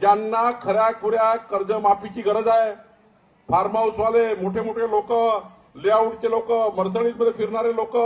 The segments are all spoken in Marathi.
ज्यांना खऱ्या खुऱ्या कर्जमाफीची गरज आहे फार्म हाऊसवाले मोठे मोठे लोक लेआउटचे लोक मर्सडीजमध्ये फिरणारे लोक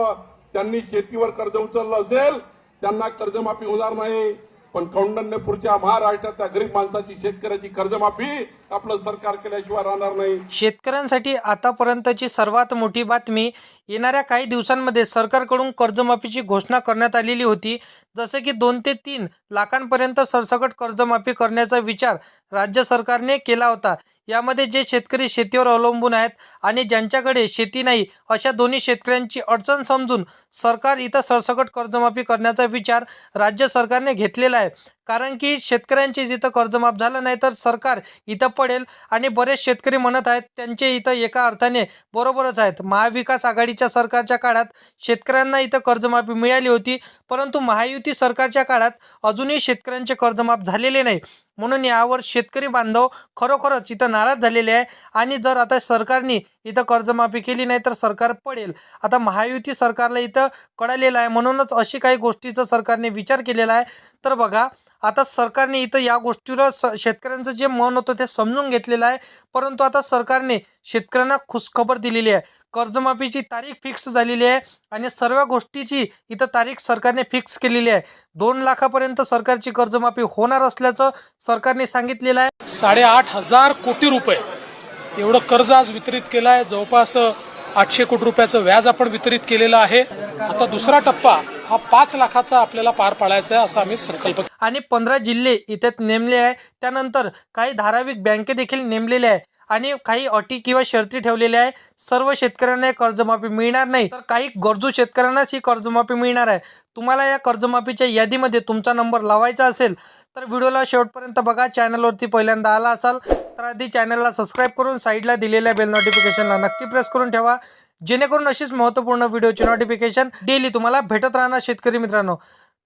त्यांनी शेतीवर कर्ज उचललं असेल त्यांना कर्जमाफी होणार नाही. पण कौंडण्यपूरच्या महाराष्ट्रातल्या गरीब माणसाची शेतकऱ्याची कर्जमाफी आपलं सरकार केल्याशिवाय राहणार नाही. शेतकऱ्यांसाठी आतापर्यंतची सर्वात मोठी बातमी येणाऱ्या काही दिवसांमध्ये सरकारकडून कर्जमाफीची घोषणा करण्यात आलेली होती. जसे की दोन ते तीन लाखांपर्यंत सरसकट कर्जमाफी करण्याचा विचार राज्य सरकारने केला होता. यामध्ये जे शेतकरी शेतीवर अवलंबून आहेत आणि ज्यांच्याकडे शेती नाही अशा दोन्ही शेतकऱ्यांची अडचण समजून सरकार इथं सरसकट कर्जमाफी करण्याचा विचार राज्य सरकारने घेतलेला आहे. कारण की शेतकऱ्यांचे जिथं कर्जमाफ झालं नाही तर सरकार इथं पडेल. आणि बरेच शेतकरी म्हणत आहेत त्यांचे इथं एका अर्थाने बरोबरच आहेत. महाविकास आघाडीच्या सरकारच्या काळात शेतकऱ्यांना इथं कर्जमाफी मिळाली होती. परंतु महायुती सरकारच्या काळात अजूनही शेतकऱ्यांचे कर्जमाफ झालेले नाही. म्हणून यावर शेतकरी बांधव खरोखरच इथं नाराज झालेले आहे. आणि जर आता सरकारने इथं कर्जमाफी केली नाही तर सरकार पडेल. आता महायुती सरकारला इथं कळालेलं आहे. म्हणूनच अशी काही गोष्टीचा सरकारने विचार केलेला आहे. तर बघा आता सरकारने इथं या गोष्टीवर स शेतकऱ्यांचं जे मन होतं ते समजून घेतलेलं आहे. परंतु आता सरकारने शेतकऱ्यांना खुशखबर दिलेली आहे. कर्जमाफीची तारीख फिक्स झालेली आहे आणि सर्व गोष्टीची इथं तारीख सरकारने फिक्स केलेली आहे. दोन लाखापर्यंत सरकारची कर्जमाफी होणार असल्याचं सरकारने सांगितलेलं आहे. साडेआठ हजार कोटी रुपये एवढं कर्ज आज वितरित केलं आहे जवळपास आठशे कोटी रुपयाचं व्याज आपण वितरित केलेलं आहे. आता दुसरा टप्पा हा पाच लाखाचा आपल्याला पार पाडायचा आहे असा आम्ही संकल्प आणि पंधरा जिल्हे इथे नेमले आहे. त्यानंतर काही धाराविक बँके देखील नेमलेले आहे आणि काही अटी किंवा शर्ती ठेवलेल्या आहे सर्व शेतकऱ्यांना कर्जमाफी मिळणार नाही. तर काही गरजू शेतकऱ्यांनाच ही कर्जमाफी मिळणार आहे. तुम्हाला या कर्जमाफीच्या यादीमध्ये तुमचा नंबर लावायचा असेल तर व्हिडिओला शेवटपर्यंत बघा. चॅनलवरती पहिल्यांदा आला असाल आधी चॅनलला सबस्क्राईब करून साईडला दिलेल्या बेल नोटिफिकेशनला नक्की प्रेस करून ठेवा. जेणेकरून अशीच महत्त्वपूर्ण व्हिडिओची नोटिफिकेशन डेली तुम्हाला भेटत राहणार शेतकरी मित्रांनो.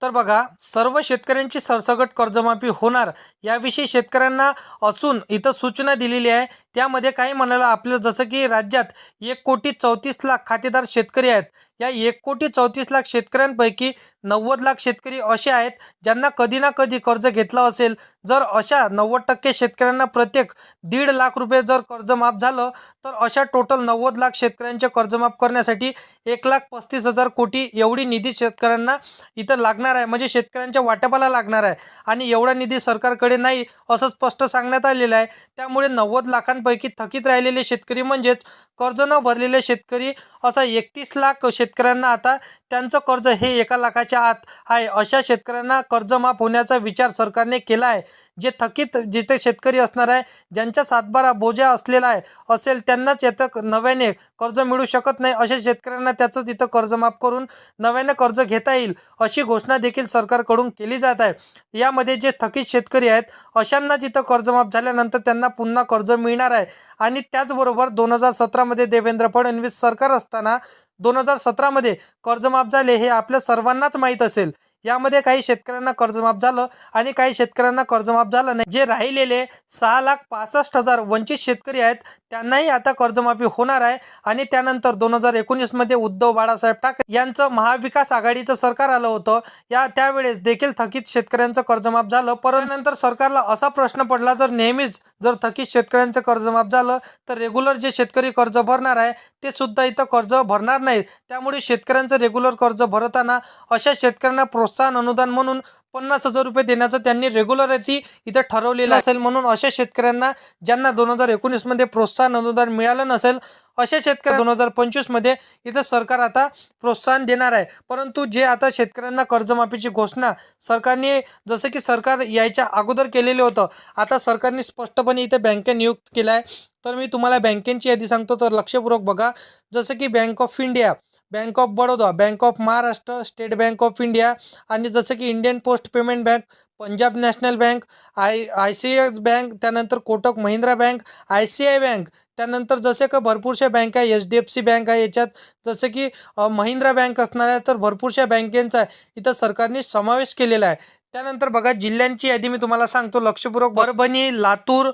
तर बघा सर्व शेतकऱ्यांची सरसकट कर्जमाफी होणार याविषयी शेतकऱ्यांना असून इथं सूचना दिलेली आहे. त्यामध्ये काही म्हणाला आपलं जसं की राज्यात एक कोटी चौतीस लाख खातेदार शेतकरी आहेत. या एक कोटी चौतीस लाख शेतकऱ्यांपैकी नव्वद लाख शेतकरी असे आहेत ज्यांना कधी ना कधी कर्ज घेतलं असेल. जर अशा नव्वद टक्के शेतकऱ्यांना प्रत्येक दीड लाख रुपये जर कर्जमाफ झालं तर अशा टोटल नव्वद लाख शेतकऱ्यांचे कर्जमाफ करण्यासाठी एक लाख पस्तीस हजार कोटी एवढी निधी शेतकऱ्यांना इथं लागणार आहे. म्हणजे शेतकऱ्यांच्या वाटपाला लागणार आहे. आणि एवढा निधी सरकारकडे नाही असं स्पष्ट सांगण्यात आलेलं आहे. त्यामुळे नव्वद लाखांपैकी थकीत राहिलेले शेतकरी म्हणजेच कर्ज न भरलेले शेतकरी असा एकतीस लाख शेतकऱ्यांना आता त्यांचं कर्ज हे एका लाखाच्या आत आहे. अशा शेतकऱ्यांना कर्जमाफ होण्याचा विचार सरकारने केला आहे. जे थकीत जिथे शेतकरी असणार आहे ज्यांच्या सातबारा बोजा असलेला आहे असेल त्यांनाच याचं नव्याने कर्ज मिळू शकत नाही अशा शेतकऱ्यांना त्याचं तिथं कर्जमाफ करून नव्याने कर्ज घेता येईल अशी घोषणा देखील सरकारकडून केली जात आहे. यामध्ये जे थकीत शेतकरी आहेत अशांना जिथं कर्जमाफ झाल्यानंतर त्यांना पुन्हा कर्ज मिळणार आहे. आणि त्याचबरोबर दोन हजार सतरामध्ये देवेंद्र फडणवीस सरकार असताना दोन हजार सतरामध्ये कर्जमाफ झाले हे आपल्या सर्वांनाच माहीत असेल. यामध्ये काही शेतकऱ्यांना कर्जमाफ झालं आणि काही शेतकऱ्यांना कर्जमाफ झालं नाही. जे राहिलेले सहा लाख पासष्ट हजार वंचित शेतकरी आहेत त्यांनाही आता कर्जमाफी होणार आहे. आणि त्यानंतर दोन हजार एकोणीसमध्ये उद्धव बाळासाहेब ठाकरे यांचं महाविकास आघाडीचं सरकार आलं होतं. या त्यावेळेस देखील थकीत शेतकऱ्यांचं कर्जमाफ झालं. परंतु नंतर सरकारला असा प्रश्न पडला जर नेहमीच जर थकीत शेतकऱ्यांचं कर्जमाफ झालं तर रेग्युलर जे शेतकरी कर्ज भरणार आहे ते सुद्धा इथं कर्ज भरणार नाहीत. त्यामुळे शेतकऱ्यांचं रेग्युलर कर्ज भरताना अशा शेतकऱ्यांना प्रोत्साहन अनुदान म्हणून पन्नास हजार रुपये देण्याचं त्यांनी रेग्युलरिटी इथं ठरवलेलं असेल. म्हणून अशा शेतकऱ्यांना ज्यांना दोन हजार एकोणीसमध्ये प्रोत्साहन अनुदान मिळालं नसेल अशा शेतकऱ्या दोन हजार पंचवीसमध्ये इथं सरकार आता प्रोत्साहन देणार आहे. परंतु जे आता शेतकऱ्यांना कर्जमाफीची घोषणा सरकारने जसं की सरकार यायच्या अगोदर केलेलं होतं आता सरकारने स्पष्टपणे इथे बँके नियुक्त केला आहे तर मी तुम्हाला बँकेची यादी सांगतो तर लक्षपूर्वक बघा. जसं की bank of India bank of Baroda bank of Maharashtra state bank of India आणि जसं की Indian post payment bank Punjab national bank I I C S bank त्यानंतर Kotak Mahindra bank I C I bank त्यानंतर जसे का भरपूरशा बँक आहे H D F C bank आहे याच्यात जसं की महिंद्रा बँक असणार आहे तर भरपूरशा बँकेंचा इथं सरकारने समावेश केलेला आहे. त्यानंतर बघा जिल्ह्यांची यादी मी तुम्हाला सांगतो लक्षपूर्वक. परभणी लातूर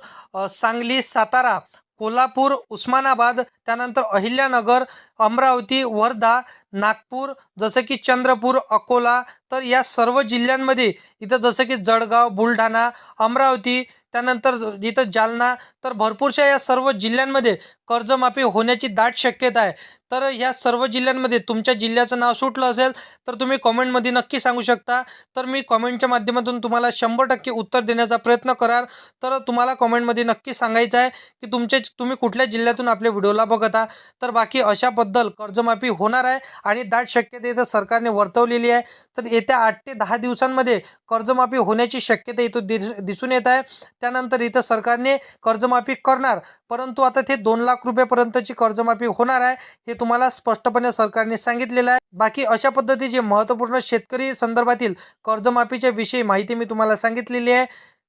सांगली सातारा कोल्हापूर उस्मानाबाद त्यानंतर अहिल्यानगर अमरावती वर्धा नागपूर जसं की चंद्रपूर अकोला तर या सर्व जिल्ह्यांमध्ये इथं जसं की जळगाव बुलढाणा अमरावती त्यानंतर इथं जालना तर भरपूरशा या सर्व जिल्ह्यांमध्ये कर्जमाफी होण्याची दाट शक्यता आहे. तर या सर्व जिल्ह्यांमध्ये तुमच्या जिल्ह्याचं नाव सुटलं असेल तर तुम्ही कॉमेंटमध्ये नक्की सांगू शकता. तर मी कॉमेंटच्या माध्यमातून तुम्हाला शंभर टक्के उत्तर देण्याचा प्रयत्न कराल तर तुम्हाला कॉमेंटमध्ये नक्की सांगायचं आहे की तुमचे तुम्ही कुठल्या जिल्ह्यातून आपल्या व्हिडिओला बघता. तर बाकी अशाबद्दल कर्जमाफी होणार आहे आणि दाट शक्यता इथं सरकारने वर्तवलेली आहे. तर येत्या आठ ते दहा दिवसांमध्ये कर्जमाफी होण्याची शक्यता इथं दिसून येत आहे. त्यानंतर इथं सरकारने कर्जमाफी करणार. परंतु आता ते दोन लाख रुपयेपर्यंतची कर्जमाफी होणार आहे हे तुम्हाला स्पष्टपणे सरकारने सांगितलेलं आहे. बाकी अशा पद्धतीचे महत्त्वपूर्ण शेतकरी संदर्भातील कर्जमाफीच्या विषयी माहिती मी तुम्हाला सांगितलेली आहे.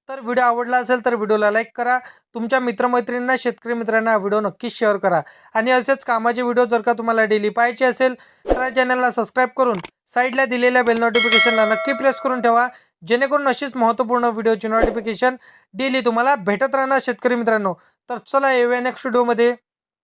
तर व्हिडिओ आवडला असेल तर व्हिडिओला लाईक करा. तुमच्या मित्रमैत्रिणींना शेतकरी मित्रांना व्हिडिओ नक्कीच शेअर करा. आणि असेच कामाचे व्हिडिओ जर का तुम्हाला डेली पाहायचे असेल तर या चॅनलला सबस्क्राईब करून साईडला दिलेल्या बेल नोटिफिकेशनला नक्की प्रेस करून ठेवा. जेणेकरून अशीच महत्त्वपूर्ण व्हिडिओची नोटिफिकेशन डेली तुम्हाला भेटत राहणार शेतकरी मित्रांनो. तर चला येऊया नेक्स्ट व्हिडिओमध्ये